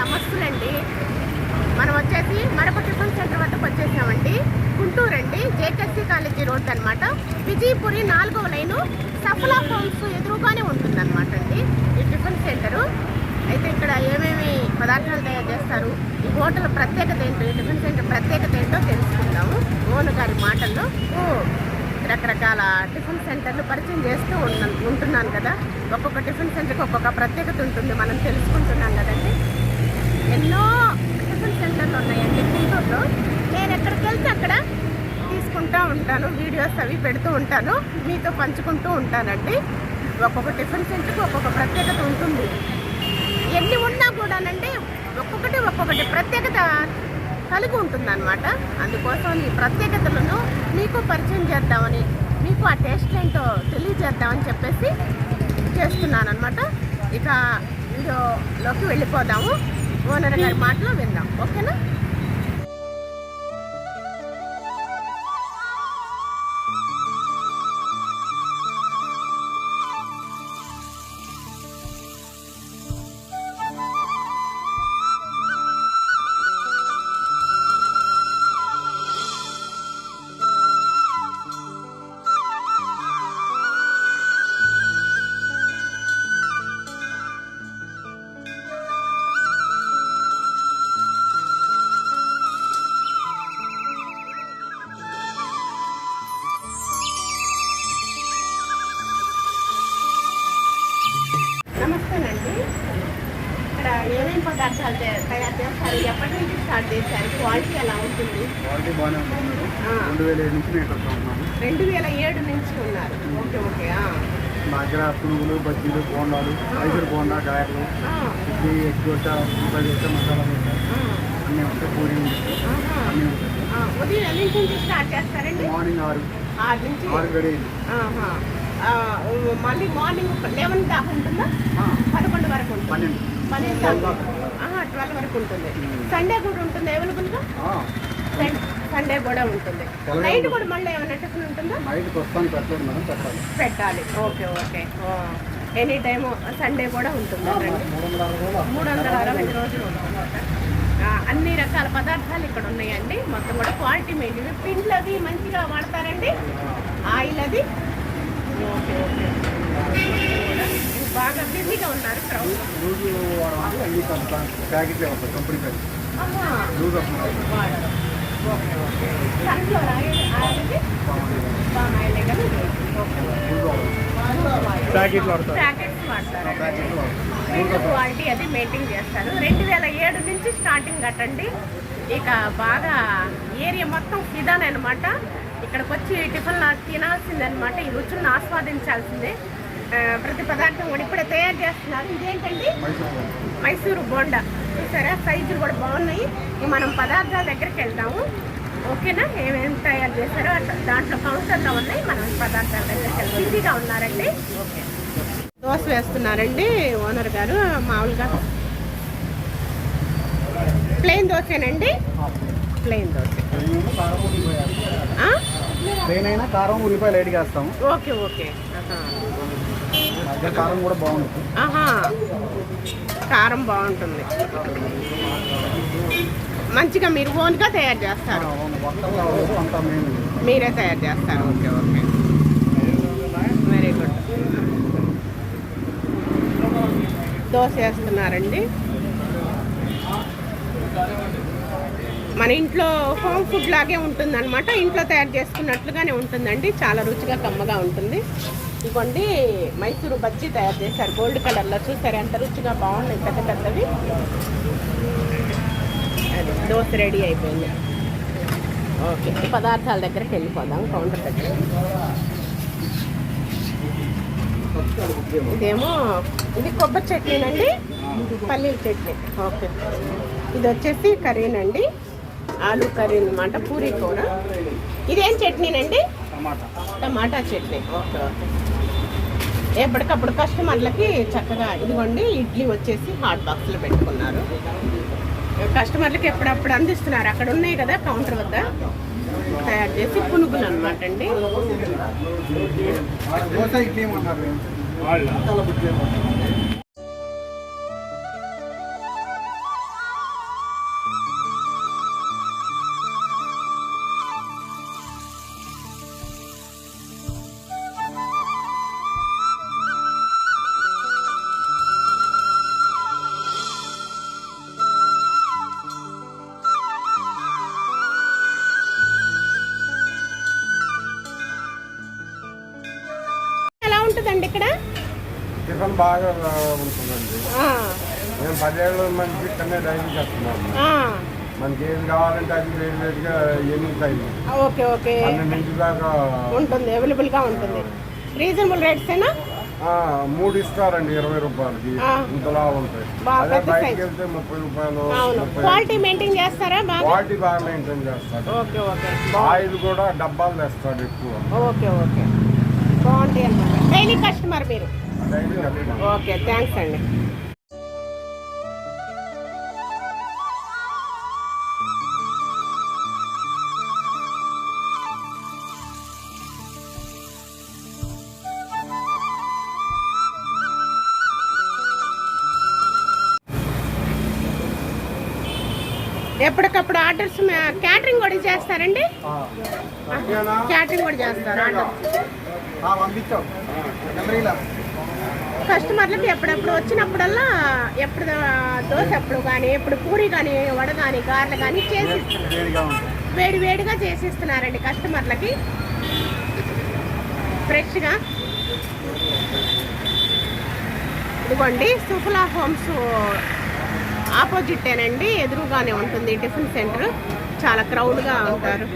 నమస్తులండి. మనం వచ్చేసి మరొక టిఫిన్ సెంటర్ వద్దకు వచ్చేసామండి గుంటూరు అండి జేకెస్సీ కాలేజీ రోడ్ అన్నమాట. విజయపురి నాలుగవ లైను సఫలా హోమ్స్ ఎదురుగానే ఉంటుందన్నమాట అండి ఈ టిఫిన్ సెంటరు. అయితే ఇక్కడ ఏమేమి పదార్థాలు తయారు చేస్తారు ఈ హోటల్ ప్రత్యేకత ఏంటో ఈ టిఫిన్ సెంటర్ ప్రత్యేకత ఏంటో తెలుసుకుందాము. ఓను గారి మాటల్లో ఓ రకరకాల టిఫిన్ సెంటర్లు పరిచయం చేస్తూ ఉన్న ఉంటున్నాను కదా. ఒక్కొక్క టిఫిన్ సెంటర్కి ఒక్కొక్క ప్రత్యేకత ఉంటుంది మనం తెలుసుకుంటున్నాం కదండి. ఎన్నో టిఫిన్ సెంటర్లు ఉన్నాయండి. గుంటూరులో నేను ఎక్కడికి వెళ్తే అక్కడ తీసుకుంటూ ఉంటాను. వీడియోస్ అవి పెడుతూ ఉంటాను. మీతో పంచుకుంటూ ఉంటానండి. ఒక్కొక్క టిఫిన్ సెంటర్కి ఒక్కొక్క ప్రత్యేకత ఉంటుంది. ఎన్ని ఉన్నా కూడానండి ఒక్కొక్కటి ఒక్కొక్కటి ప్రత్యేకత కలిగి ఉంటుందన్నమాట. అందుకోసం ఈ ప్రత్యేకతలను మీకు పరిచయం చేద్దామని మీకు ఆ టేస్ట్ ఏంటో తెలియజేద్దామని చెప్పేసి చేస్తున్నాను అనమాట ఇక వీడియోలోకి వెళ్ళిపోదాము. ఓనర్ గారి మాటలో విందాం. ఓకేనా? తయారు చేస్తారు ఎప్పటి నుంచి స్టార్ట్ చేశారు? క్వాలిటీ ఎలా ఉంటుంది? క్వాలిటీ బాగానే ఉంటుంది మేడం. ఆ. రెండు వేల ఏడు నుంచి రెండు వేల ఏడు నుంచి ఉన్నారు. Okay okay. మా దగ్గర పునుగులు బజ్జీలు బోండాలు మైసూరు బోండా గాయలు ఇడ్లీ ఎగ్ దోశ ఇంకా దోశ మసాలా దోశ. అన్నీ ఉంటాయి పూరి. అన్నీ ఉదయం నుంచి స్టార్ట్ చేస్తారండి? మార్నింగ్ ఆరు. ఆరు నుంచి? ఆరు మళ్ళీ మార్నింగ్ లెవెన్ దాకా ఉంటుందా? పదకొండు వరకు ఉంటుంది? పన్నెండు. ట్వెల్వ్ వరకు. ఉంటుంది. సండే కూడా ఉంటుంది అవైలబుల్గా? సండే కూడా ఉంటుంది. నైట్ కూడా మళ్ళీ ఏమైనా టిఫిన్ ఉంటుందా? పెట్టాలి. Okay okay. Any time Sunday కూడా ఉంటుంది మూడు వందల అరవై రోజులు అన్ని రకాల పదార్థాలు ఇక్కడ ఉన్నాయండి. మొత్తం కూడా క్వాలిటీ మెయిన్ పిండ్లు అవి మంచిగా వాడతారండి? ఆయిల్ అది? Okay okay. బాగా బిజీగా ఉన్నారు క్రౌడ్ ప్యాకెట్లే కంపెనీ ప్యాకెట్ లూజ్ ఓకే ప్యాకెట్లు ప్యాకెట్స్ క్వాలిటీ అది మెయింటైన్ చేస్తారు. రెండు వేల ఏడు నుంచి స్టార్టింగ్ కట్టండి ఇక బాగా ఏరియా మొత్తం ఫిదాన్ అనమాట ఇక్కడికి వచ్చి టిఫిన్ తినాల్సిందనమాట ఈ రుచులను ఆస్వాదించాల్సిందే. ప్రతి పదార్థం కూడా ఇప్పుడే తయారు చేస్తున్నారు. ఇదేంటండి? మైసూర్ బోండా. చూసారా? సైజులు కూడా బాగున్నాయి. ఇక మనం పదార్థాల దగ్గరికి వెళ్దాము ఓకేనా? ఏమేమి తయారు చేశారో అట్లా దాంట్లో కౌంటర్లో ఉన్నాయి. మనం పదార్థాల దగ్గరికి వెళ్దాం. బిజీగా ఉన్నారండి? ఓకే దోశ వేస్తున్నారండి ఓనర్ గారు. మామూలుగా ప్లెయిన్ దోశేనండి? ప్లెయిన్ దోశ. ప్లెయిన్ అయినా కారం ఉల్లిపాయ లైట్గా వేస్తాము. Okay okay. కారం కూడా బాగుంటుంది కారం బాగుంటుంది. మంచిగా మీరు ఓన్గా తయారు చేస్తారు. మీరే తయారు చేస్తారు. Okay okay. Very good dosa వేస్తున్నారండి. మన ఇంట్లో హోమ్ ఫుడ్ లాగే ఉంటుంది అనమాట ఇంట్లో తయారు చేసుకున్నట్లుగానే ఉంటుందండి. చాలా రుచిగా కమ్మగా ఉంటుంది. ఇదిగోండి మైసూరు బజ్జీ తయారు చేశారు. గోల్డ్ కలర్లో చూసారు? ఎంత రుచిగా బాగున్నాయి పెద్ద పెద్దవి. అది దోశ రెడీ అయిపోయింది. ఓకే పదార్థాల దగ్గరికి వెళ్ళిపోదాం కౌంటర్ దగ్గర ఇదేమో ఇది కొబ్బరి చట్నీనండి. పల్లీల చట్నీ. ఓకే. ఇది వచ్చేసి కర్రీనండి. ఆలు కర్రీ అనమాట పూరీ కూర. ఇదేం చట్నీనండి? టమాటా. టమాటా చట్నీ. Okay okay. ఎప్పటికప్పుడు కస్టమర్లకి చక్కగా ఇదిగోండి ఇడ్లీ వచ్చేసి హాట్ బాక్స్లో పెట్టుకున్నారు. కస్టమర్లకి ఎప్పుడప్పుడు అందిస్తున్నారు. అక్కడ ఉన్నాయి కదా కౌంటర్ వద్ద. తయారు చేసి పునుగులు అనమాట అండి ఉంటుందండి ఇక్కడ? టిఫిన్ బాగా ఉంటుందండి. మేము పదేళ్ళ మంది ఇక్కడనే డైలీ చేస్తున్నాము మనకి ఏది కావాలంటే అది వేడి వేడిగా ఎన్ని టైం ఓకే ఓకే. పన్నెండింటి దాకా ఉంటుంది అవైలబుల్గా ఉంటుంది. రీజనబుల్ రేట్సేనా? ఆ, మూడు ఇస్తారండి ఇరవై రూపాయలకి. ఇంతలా ఉంటాయి. అదే బయటకి. వెళ్తే ముప్పై రూపాయలు క్వాలిటీ మెయింటైన్ చేస్తారా క్వాలిటీ బాగా మెయింటైన్ ఓకే ఆయిల్ కూడా డబ్బాలు తెస్తాడు ఎక్కువ. Okay okay. బాగుంటాయి అనమాట డైలీ కస్టమర్ మీరు. ఓకే థ్యాంక్స్ అండి. ఆర్డర్స్ క్యాటరింగ్ కూడా చేస్తారండి? క్యాటరింగ్ కూడా చేస్తారు. కస్టమర్లకి ఎప్పుడెప్పుడు వచ్చినప్పుడల్లా ఎప్పుడు దోశ ఎప్పుడు కానీ ఎప్పుడు పూరి కానీ వడ కానీ గారెలు కానీ చేసి వేడి వేడిగా చేసి ఇస్తున్నారండి కస్టమర్లకి. ఫ్రెష్గా. ఇదిగోండి సుఫలా హోమ్స్ ఆపోజిట్టేనండి ఎదురుగానే ఉంటుంది టిఫిన్ సెంటర్. చాలా క్రౌడ్గా ఉంటారు.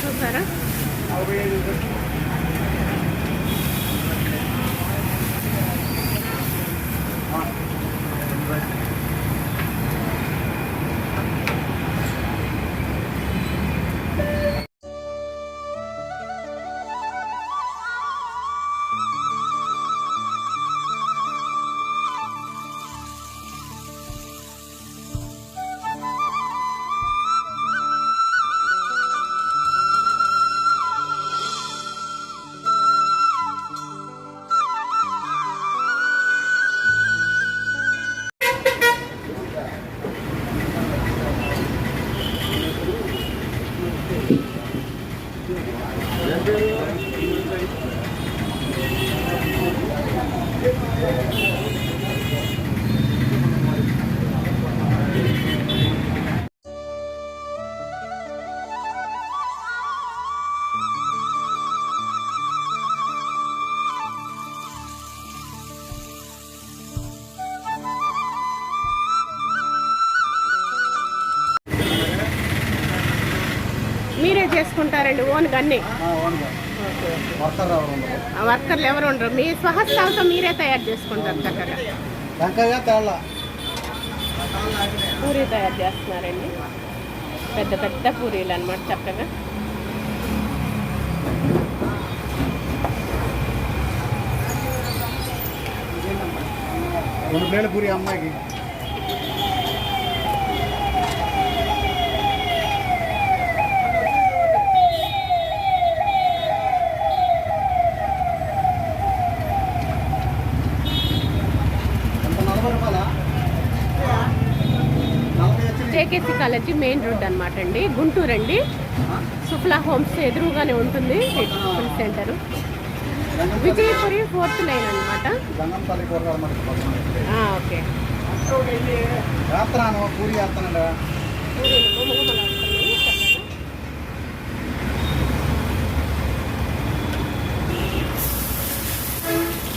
చూసారా? చేసుకుంటారండి ఓన్ గన్ని వర్కర్లు ఎవరు ఉండరు. మీ స్వహస్తాలతో మీరే తయారు చేసుకుంటారు చక్కగా. పూరి తయారు చేస్తున్నారండి. పెద్ద పెద్ద పూరీలు అన్నమాట చక్కగా. రెండు పూరి అమ్మాయికి నలభై రూపాయలా జేకేసీ కాలేజీ మెయిన్ రోడ్ అనమాట అండి. గుంటూరు అండి. సుఫ్లా హోమ్స్ ఎదురుగానే ఉంటుంది. Food centre. Vijayapuri fourth line అనమాట ఓకే.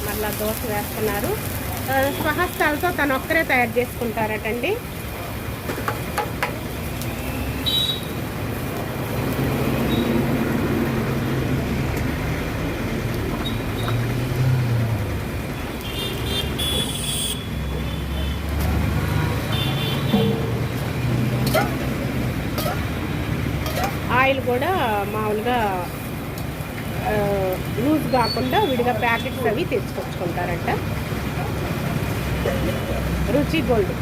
మళ్ళా దోశ వేస్తున్నారు. స్వహస్తాలతో తను ఒక్కరే తయారు చేసుకుంటారటండి. ఆయిల్ కూడా మామూలుగా లూజ్ కాకుండా విడిగా ప్యాకెట్స్ అవి తెచ్చుకొచ్చుకుంటారంట. రుచి గోల్డ్.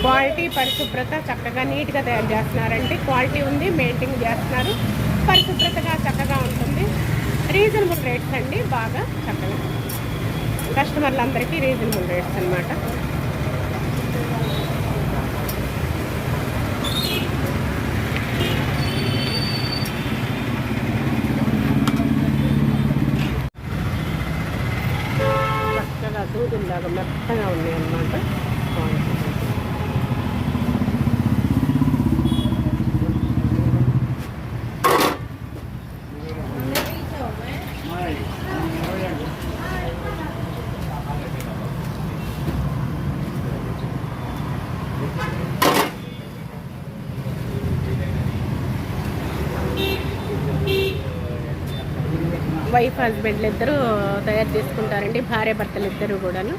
క్వాలిటీ పరిశుభ్రత చక్కగా నీట్గా తయారు చేస్తున్నారంటే క్వాలిటీ ఉంది మెయింటైన్ చేస్తున్నారు. పరిశుభ్రతగా చక్కగా ఉంటుంది. రీజనబుల్ రేట్స్ అండి బాగా చక్కగా. కస్టమర్లందరికీ రీజనబుల్ రేట్స్ అనమాట మెత్తగా ఉన్నాయన్నమాట. వైఫ్ హస్బెండ్లు ఇద్దరు తయారు చేసుకుంటారండి. భార్య భర్తలు ఇద్దరు కూడాను.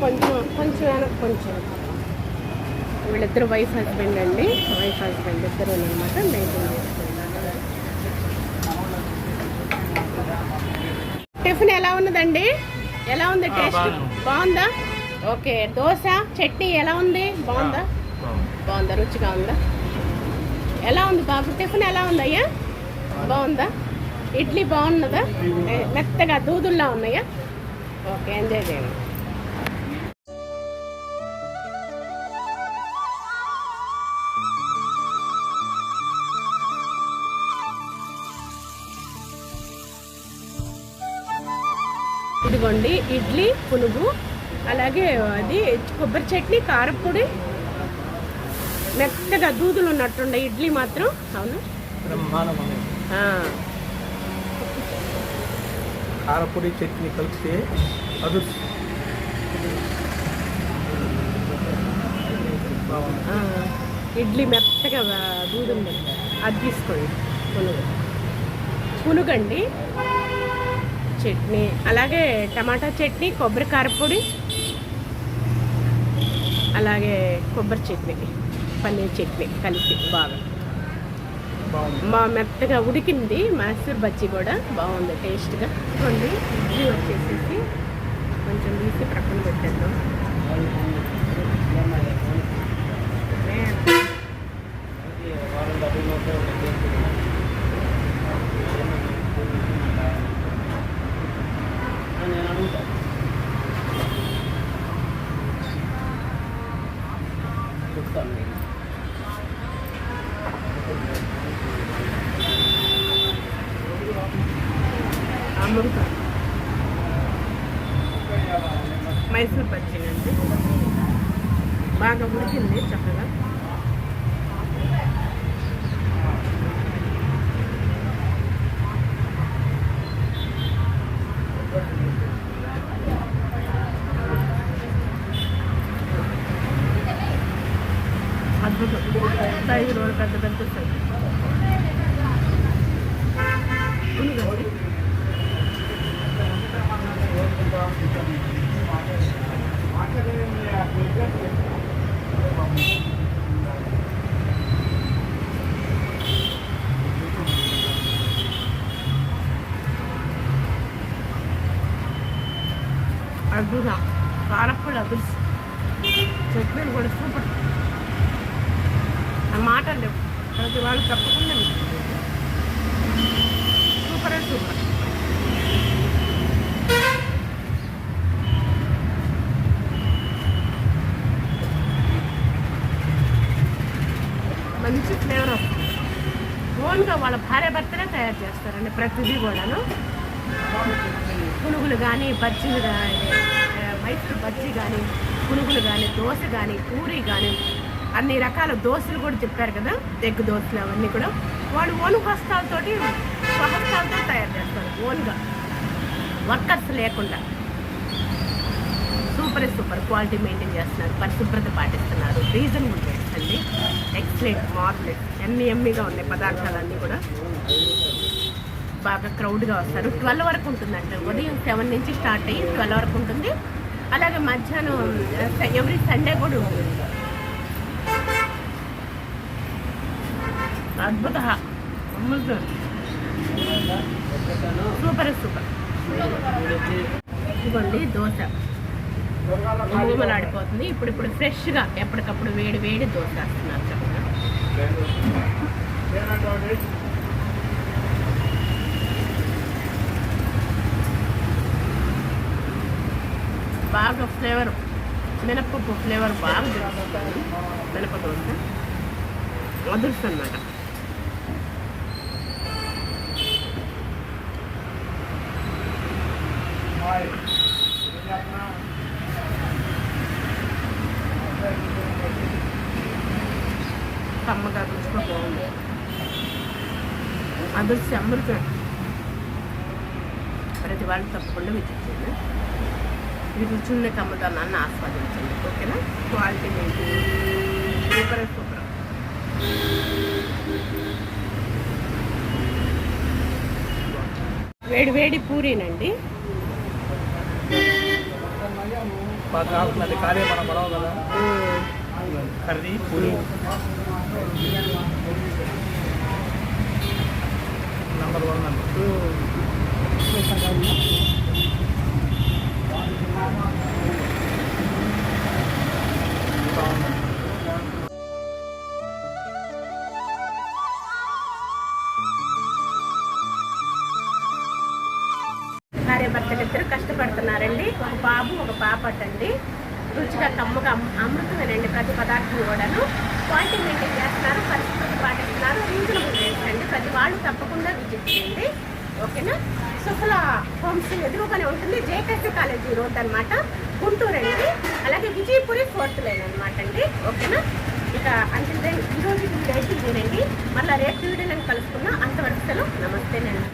కొంచెం కొంచెం వెనక్కి కొంచెం. వీళ్ళిద్దరు వైఫ్ హస్బెండ్ అండి. వైఫ్ హస్బెండ్ ఇద్దరు అనమాట మెయింటైన్ టిఫిన్ ఎలా ఉన్నదండి? ఎలా ఉంది టేస్ట్? బాగుందా. ఓకే దోశ చట్నీ ఎలా ఉంది? బాగుందా? బాగుందా. రుచిగా ఉందా? ఎలా ఉంది బాబు? టిఫిన్ ఎలా ఉంది అయ్యా? బాగుందా. ఇడ్లీ బాగున్నదా? మెత్తగా దూదుల్లా ఉన్నాయా? ఓకే ఎంజాయ్ చేయండి. ఇదిగోండి ఇడ్లీ పునుగు అలాగే అది కొబ్బరి చట్నీ కారపొడి మెత్తగా దూదులు ఉన్నట్టుండే ఇడ్లీ మాత్రం. అవును? కారపొడి చట్నీ కలిస్తే అది ఇడ్లీ మెత్తగా దూదు అది తీసుకోండి. పునుగు. పునుగండి. చట్నీ అలాగే టమాటా చట్నీ కొబ్బరి కారపొడి అలాగే కొబ్బరి చట్నీ పన్నీర్ చట్నీ కలిసి బాగా. మా మెత్తగా ఉడికింది మైసూర్ బజ్జీ కూడా బాగుంది టేస్ట్గా ఇదిగోండి ఇడ్లీ వచ్చేసేసి కొంచెం తీసి ప్రక్కన పెట్టేద్దాం మైసూర్ బజ్జీ అండి బాగా ఉడికింది చక్కగా అద్భుతం సైజు రోడ్డు పెద్ద పెద్ద సైజు పునుగండి అద్భుతం కారప్పుడు అదృష్టం చట్నీలు కూడా సూపర్. ఆ మాట లేవు ప్రతి వాళ్ళు తప్పకుండా సూపర్ అండ్ సూపర్. మంచి ఫ్లేవర్ వస్తుంది. ఓన్గా వాళ్ళ భార్య భర్తనే తయారు చేస్తారండి ప్రతిదీ కూడాను. పునుగులు కానీ బజ్జీలు కానీ మైసూరు బజ్జీ కానీ పునుగులు కానీ దోశ కానీ పూరి కానీ అన్ని రకాల దోశలు కూడా చెప్పారు కదా ఎగ్ దోశలు అవన్నీ కూడా. వాళ్ళు ఓన్ హస్తాలతోటి స్వహస్తాలతో తయారు చేస్తారు ఓన్గా వర్కర్స్ లేకుండా. సూపర్ సూపర్ క్వాలిటీ మెయింటైన్ చేస్తున్నారు పరిశుభ్రత పాటిస్తున్నారు రీజనబుల్ రేట్స్ అండి ఎక్స్లెంట్ మార్కెట్ ఎన్ని ఎమ్మిగా ఉన్నాయి పదార్థాలన్నీ కూడా. బాగా క్రౌడ్గా వస్తారు. ట్వెల్వ్ వరకు ఉంటుందంట ఉదయం సెవెన్ నుంచి స్టార్ట్ అయ్యి ట్వెల్వ్ వరకు ఉంటుంది. అలాగే మధ్యాహ్నం ఎవ్రీ సండే కూడా ఉంటుంది. అద్భుత. Super super. ఇదిగోండి దోశ. మూమలాడిపోతుంది ఇప్పుడు ఇప్పుడు ఫ్రెష్గా ఎప్పటికప్పుడు వేడి వేడి దోశ వేస్తున్నారు. బాగా ఫ్లేవర్ మినపప్పు ఫ్లేవర్ బాగా దొరుకుతుంది. మినప దోశ అదృష్టం అన్నమాట కమ్మగా బాగుంది. అమృతం. ప్రతి వాళ్ళు తప్పకుండా విజయం ఈ రుచుల్ని కమ్మదాన్ని ఆస్వాదించండి. ఓకేనా? క్వాలిటీ ఏంటి? సూపర్ సూపర్ వేడి వేడి పూరీనండి. Curry puri number one number బాగుంది భర్తలు ఇద్దరు కష్టపడుతున్నారండి. ఒక బాబు ఒక పాప అండి రుచిగా కమ్మగా అమృతమేనండి ప్రతి పదార్థం కూడాను. క్వాలిటీ మెయింటైన్ చేస్తున్నారు పరిస్థితులు పాటిస్తున్నారు రీజనబుల్ రేట్స్ అండి. ప్రతి వాళ్ళు తప్పకుండా విజిట్ చేయండి. ఓకేనా? సుఫల హోమ్స్ ఎదురుగానే ఉంటుంది. జేకస్టి కాలేజీ రోడ్ అన్నమాట. గుంటూరు అండి. అలాగే విజయపురి ఫోర్త్ లైన్ అనమాట అండి. ఓకేనా? ఇక అంటే ఈరోజు రోజు వీడియో అయితే మళ్ళీ రేపు వీడియో నేను కలుసుకున్నా అంతవరకు సెలవు. నమస్తేనండి.